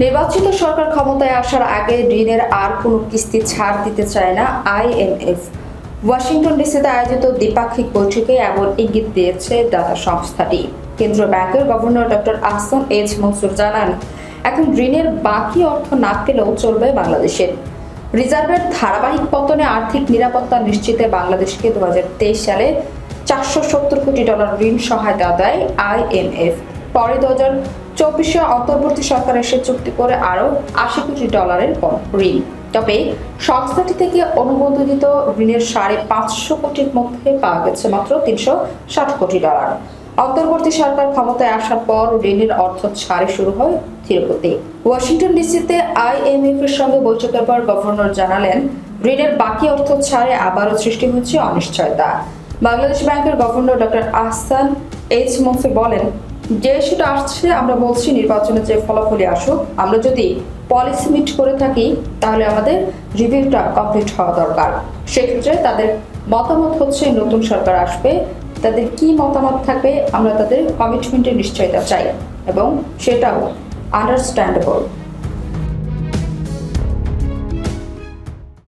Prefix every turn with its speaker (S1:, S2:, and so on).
S1: নির্বাচিত সরকার ক্ষমতায় আসার আগে ঋণের আর কোনো কিস্তি ছাড় দিতে চায় না আইএমএফ ওয়াশিংটন ডিসিতে আয়োজিত দ্বিপাক্ষিক বৈঠকে এমন ইঙ্গিত দিয়েছে দাতা সংস্থাটি। কেন্দ্রীয় ব্যাংকের governor doctor Ahsan H Mansur জানান, এখন ঋণের বাকি অর্থ না পেলেও চলবে বাংলাদেশের। রিজার্ভের ধারাবাহিক পতনে আর্থিক নিরাপত্তা নিশ্চিতে বাংলাদেশকে দু হাজার তেইশ সালে চারশো সত্তর কোটি ডলার ঋণ সহায়তা দেয় আইএমএফ পরে দু হাজার চব্বিশে অন্তর্বর্তী সরকার এসে চুক্তি করে আরও আশি কোটি ডলারের পর ঋণ। তবে সংস্থাটি থেকে অনুমোদিত ঋণের সাড়ে পাঁচশো কোটির মধ্যে পাওয়া গেছে মাত্র তিনশো ষাট কোটি ডলার। অন্তর্বর্তী সরকার ক্ষমতায় আসার পর ঋণের অর্থ ছাড়ে শুরু হয় ধীরগতি ওয়াশিংটন ডিসিতে আইএমএফ এর সঙ্গে বৈঠকের পর গভর্নর জানালেন, ঋণের বাকি অর্থ ছাড়ে আবারও সৃষ্টি হচ্ছে অনিশ্চয়তা। বাংলাদেশ ব্যাংকের governor doctor Ahsan H Mansur বলেন যে সেটা আসছে, আমরা বলছি নির্বাচনের যে ফলাফলই আসুক, আমরা যদি পলিসি মিট করে থাকি, তাহলে আমাদের রিভিউটা কমপ্লিট হওয়া দরকার। সেক্ষেত্রে তাদের মতামত হচ্ছে, নতুন সরকার আসবে, তাদের কি মতামত থাকবে, আমরা তাদের কমিটমেন্টের নিশ্চয়তা চাই এবং সেটাও আন্ডারস্ট্যান্ডেবল